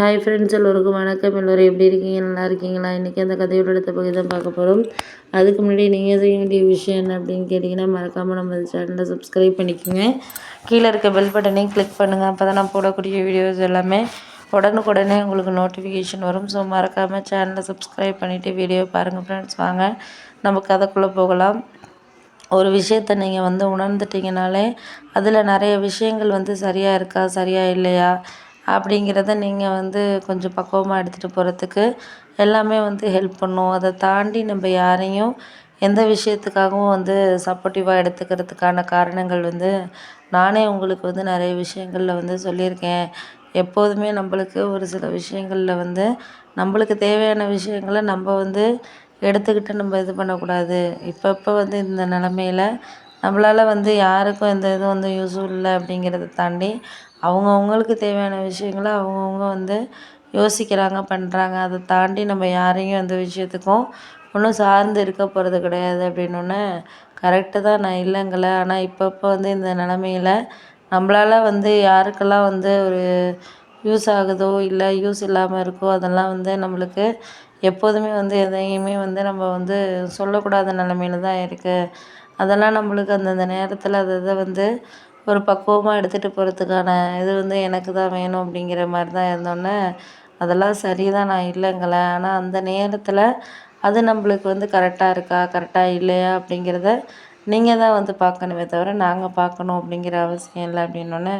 Hi friends எல்லோருக்கும் வணக்கம். எல்லோரும் எப்படி இருக்கீங்க? நல்லா இருக்கீங்களா? இன்றைக்கி அந்த கதையோட அடுத்த பகுதி தான் பார்க்க போகிறோம் அதுக்கு முன்னாடி நீங்கள் செய்ய வேண்டிய விஷயம் என்ன அப்படின்னு கேட்டிங்கன்னா மறக்காமல் நம்ம சேனலை சப்ஸ்கிரைப் பண்ணிக்கோங்க. கீழே இருக்க பெல் பட்டனையும் கிளிக் பண்ணுங்கள் அப்போ தான் நான் போடக்கூடிய வீடியோஸ் எல்லாமே உடனுக்குடனே உங்களுக்கு நோட்டிஃபிகேஷன் வரும். ஸோ மறக்காமல் சேனலை சப்ஸ்கிரைப் பண்ணிவிட்டு வீடியோ பாருங்கள் ஃப்ரெண்ட்ஸ் வாங்க நம்ம கதைக்குள்ளே போகலாம். ஒரு விஷயத்தை நீங்கள் வந்து உணர்ந்துட்டிங்கனாலே அதில் நிறைய விஷயங்கள் வந்து சரியாக இருக்கா? சரியாக இல்லையா? அப்படிங்கிறத நீங்கள் வந்து கொஞ்சம் பக்குவமாக எடுத்துகிட்டு போகிறதுக்கு எல்லாமே வந்து ஹெல்ப் பண்ணும். அதை தாண்டி நம்ம யாரையும் எந்த விஷயத்துக்காகவும் வந்து சப்போர்ட்டிவாக எடுத்துக்கிறதுக்கான காரணங்கள் வந்து நானே உங்களுக்கு வந்து நிறைய விஷயங்களில் வந்து சொல்லியிருக்கேன். எப்போதுமே நம்மளுக்கு ஒரு சில விஷயங்களில் வந்து நம்மளுக்கு தேவையான விஷயங்களை நம்ம வந்து எடுத்துக்கிட்டு நம்ம இது பண்ணக்கூடாது. இப்போ இப்போ வந்து இந்த நிலமையில நம்மளால் வந்து யாருக்கும் எந்த இதுவும் வந்து யூஸும் இல்லை அப்படிங்கிறத தாண்டி அவங்கவுங்களுக்கு தேவையான விஷயங்கள அவங்கவுங்க வந்து யோசிக்கிறாங்க பண்ணுறாங்க அதை தாண்டி நம்ம யாரையும் எந்த விஷயத்துக்கும் ஒன்றும் சார்ந்து இருக்க போகிறது கிடையாது அப்படின்னோடனே கரெக்டு தான். நான் இல்லைங்கல. ஆனால் இப்பப்போ வந்து இந்த நிலமையில் நம்மளால வந்து யாருக்கெல்லாம் வந்து ஒரு யூஸ் ஆகுதோ இல்லை யூஸ் இல்லாமல் இருக்கோ அதெல்லாம் வந்து நம்மளுக்கு எப்போதுமே வந்து எதையுமே வந்து நம்ம வந்து சொல்லக்கூடாத நிலமையில தான் இருக்குது அதெல்லாம் நம்மளுக்கு அந்தந்த நேரத்தில் அதை அதை வந்து ஒரு பக்குவமாக எடுத்துகிட்டு போகிறதுக்கான இது வந்து எனக்கு தான் வேணும் அப்படிங்கிற மாதிரி தான் இருந்தோன்னே அதெல்லாம் சரி தான் நான் இல்லைங்களேன் ஆனால் அந்த நேரத்தில் அது நம்மளுக்கு வந்து கரெக்டாக இருக்கா கரெக்டாக இல்லையா அப்படிங்கிறத நீங்கள் தான் வந்து பார்க்கணுமே தவிர நாங்கள் பார்க்கணும் அப்படிங்கிற அவசியம் இல்லை அப்படின்னோடனே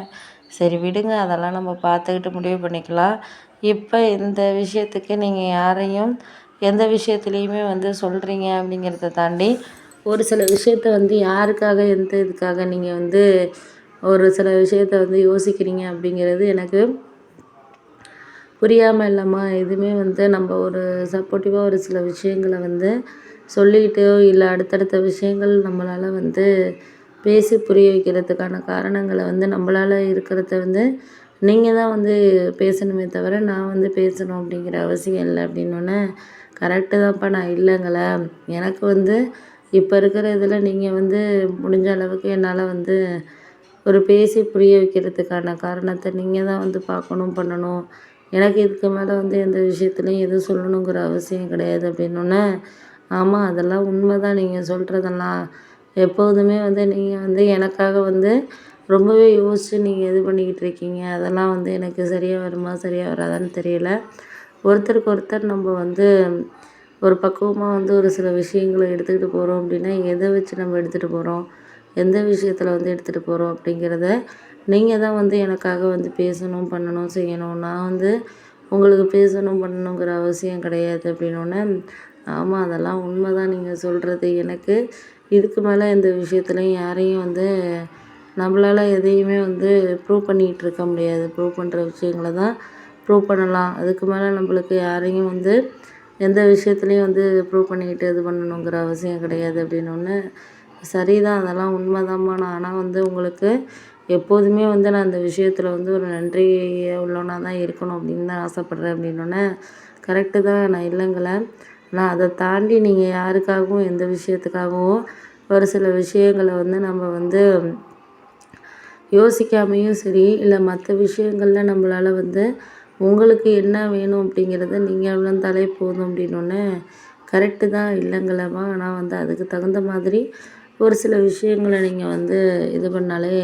சரி விடுங்க அதெல்லாம் நம்ம பார்த்துக்கிட்டு முடிவு பண்ணிக்கலாம். இப்போ இந்த விஷயத்துக்கு நீங்கள் யாரையும் எந்த விஷயத்துலையுமே வந்து சொல்கிறீங்க அப்படிங்கிறத தாண்டி ஒரு சில விஷயத்த வந்து யாருக்காக எந்த இதுக்காக நீங்கள் வந்து ஒரு சில விஷயத்த வந்து யோசிக்கிறீங்க அப்படிங்கிறது எனக்கு புரியாமல் இல்லைம்மா எதுவுமே வந்து நம்ம ஒரு சப்போர்ட்டிவாக ஒரு சில விஷயங்கள வந்து சொல்லிக்கிட்டோ இல்லை அடுத்தடுத்த விஷயங்கள் நம்மளால் வந்து பேசி புரிய வைக்கிறதுக்கான காரணங்களை வந்து நம்மளால் இருக்கிறத வந்து நீங்கள் தான் வந்து பேசணுமே தவிர நான் வந்து பேசணும் அப்படிங்கிற அவசியம் இல்லை அப்படின்னோடனே கரெக்டு தான்ப்பா நான் இல்லைங்களே. எனக்கு வந்து இப்போ இருக்கிற இதில் நீங்கள் வந்து முடிஞ்ச அளவுக்கு என்னால் வந்து ஒரு பேசி புரிய வைக்கிறதுக்கான காரணத்தை நீங்கள் தான் வந்து பார்க்கணும் பண்ணணும். எனக்கு இதுக்கு மேலே வந்து எந்த விஷயத்துலையும் எதுவும் சொல்லணுங்கிற அவசியம் கிடையாது அப்படின்னோடனே ஆமாம் அதெல்லாம் உண்மை தான் நீங்கள் சொல்கிறதெல்லாம் எப்போதுமே வந்து நீங்கள் வந்து எனக்காக வந்து ரொம்பவே யோசித்து நீங்கள் இது பண்ணிக்கிட்டு இருக்கீங்க. அதெல்லாம் வந்து எனக்கு சரியாக வருமா சரியாக வராதான்னு தெரியல. ஒருத்தருக்கு ஒருத்தர் நம்ம வந்து ஒரு பக்குவமாக வந்து ஒரு சில விஷயங்களை எடுத்துக்கிட்டு போகிறோம் அப்படின்னா எதை வச்சு நம்ம எடுத்துகிட்டு போகிறோம் எந்த விஷயத்தில் வந்து எடுத்துகிட்டு போகிறோம் அப்படிங்கிறத நீங்கள் தான் வந்து எனக்காக வந்து பேசணும் பண்ணணும் செய்யணும். நான் வந்து உங்களுக்கு பேசணும் பண்ணணுங்கிற அவசியம் கிடையாது அப்படின்னோடனே ஆமாம் அதெல்லாம் உண்மை தான் நீங்கள் சொல்கிறது எனக்கு இதுக்கு மேலே எந்த விஷயத்துலையும் யாரையும் வந்து நம்மளால் எதையுமே வந்து ப்ரூவ் பண்ணிகிட்டு இருக்க முடியாது. ப்ரூவ் பண்ணுற விஷயங்கள தான் ப்ரூவ் பண்ணலாம். அதுக்கு மேலே நம்மளுக்கு யாரையும் வந்து எந்த விஷயத்துலையும் வந்து ப்ரூவ் பண்ணிக்கிட்டு இது பண்ணணுங்கிற அவசியம் கிடையாது அப்படின்னோடனே சரி தான் அதெல்லாம் உண்மைதாம்மா. நான் ஆனால் வந்து உங்களுக்கு எப்போதுமே வந்து நான் இந்த விஷயத்தில் வந்து ஒரு நன்றி உள்ளவனாக தான் இருக்கணும் அப்படின்னு தான் ஆசைப்பட்றேன் அப்படின்னோடனே கரெக்டு தான் நான் இல்லைங்கள நான் அதை தாண்டி நீங்கள் யாருக்காகவும் எந்த விஷயத்துக்காகவும் ஒரு சில விஷயங்களை வந்து நம்ம வந்து யோசிக்காமையும் சரி இல்லை மற்ற விஷயங்களில் நம்மளால் வந்து உங்களுக்கு என்ன வேணும் அப்படிங்கிறத நீங்கள் உணர்ந்தாலே போதும் அப்படின்னோடனே கரெக்டு தான் இல்லைங்களம்மா. ஆனால் வந்து அதுக்கு தகுந்த மாதிரி ஒரு சில விஷயங்களை நீங்கள் வந்து இது பண்ணாலே